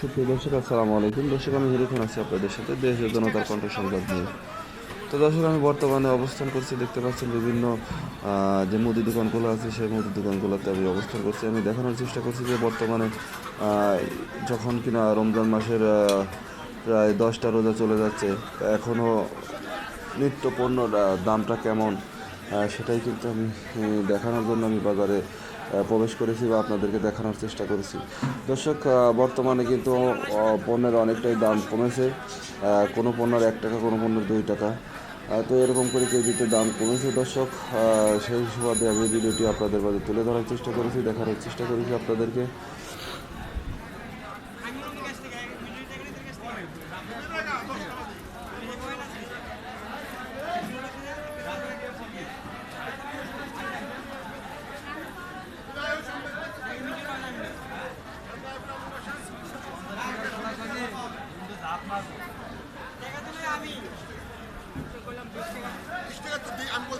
সুপ্রিয় দর্শক, আসসালামু আলাইকুম। দর্শক, আমি হিরুখান আছি আপনাদের সাথে। দেশ জনতার কণ্ঠ সংবাদ নিয়ে। তো দর্শক, আমি বর্তমানে অবস্থান করছি, দেখতে পাচ্ছেন বিভিন্ন যে মুদি দোকানগুলো আছে, সেই মুদি দোকানগুলোতে আমি অবস্থান করছি। আমি দেখানোর চেষ্টা করছি যে বর্তমানে যখন কিনা রমজান মাসের প্রায় দশটা রোজা চলে যাচ্ছে এখনও নিত্য পণ্যর দামটা কেমন সেটাই কিন্তু আমি দেখানোর জন্য আমি বাজারে প্রবেশ করেছি বা আপনাদেরকে দেখানোর চেষ্টা করেছি। দর্শক বর্তমানে কিন্তু পণ্যের অনেকটাই দাম কমেছে। কোনো পণ্যের এক টাকা, কোনো পণ্যের দুই টাকা। তো এরকম করে কেজিতে দাম কমেছে, দর্শক সেই সুবাদে আমি ভিডিওটি আপনাদের মাঝে তুলে ধরার চেষ্টা করেছি, দেখানোর চেষ্টা করেছি আপনাদেরকে। বিশ টাকা তো দিই আমি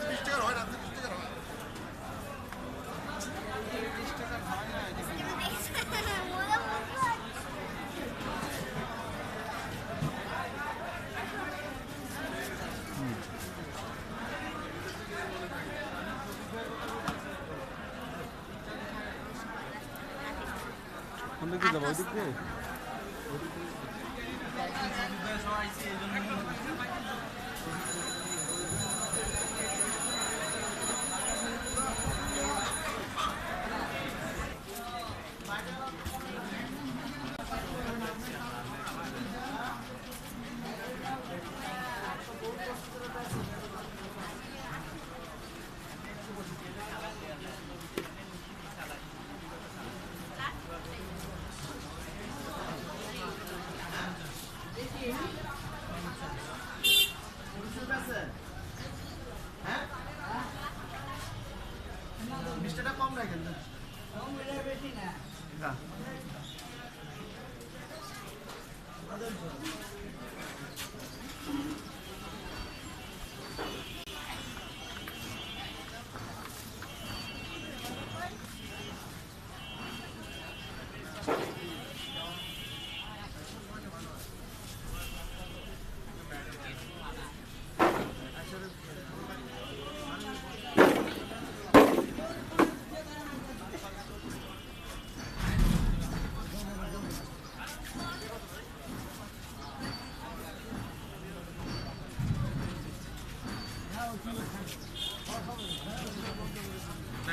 nice season.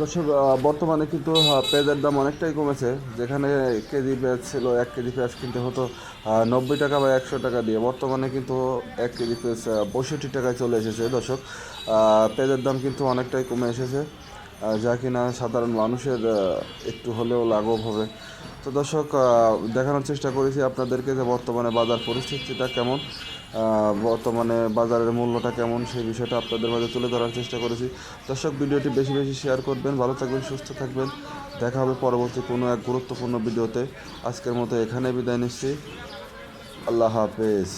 দর্শক বর্তমানে কিন্তু পেঁয়াজের দাম অনেকটাই কমেছে। যেখানে কেজি পেঁয়াজ ছিল এক কেজি পেঁয়াজ কিনতে হতো নব্বই টাকা বা একশো টাকা দিয়ে। বর্তমানে কিন্তু এক কেজি পেঁয়াজ পঁয়ষট্টি টাকায় চলে এসেছে দর্শক। পেঁয়াজের দাম কিন্তু অনেকটাই কমে এসেছে। যা কিনা সাধারণ মানুষের একটু হলেও লাঘব হবে। তো দর্শক দেখানোর চেষ্টা করেছি আপনাদেরকে যে বর্তমানে বাজার পরিস্থিতিটা কেমন বর্তমানে বাজারের মূল্যটা কেমন, সেই বিষয়টা আপনাদের মাঝে তুলে ধরার চেষ্টা করেছি। দর্শক, ভিডিওটি বেশি বেশি শেয়ার করবেন, ভালো থাকবেন, সুস্থ থাকবেন। দেখা হবে পরবর্তী কোনো এক গুরুত্বপূর্ণ ভিডিওতে। আজকের মতো এখানে বিদায় নিচ্ছি। আল্লাহ হাফেজ।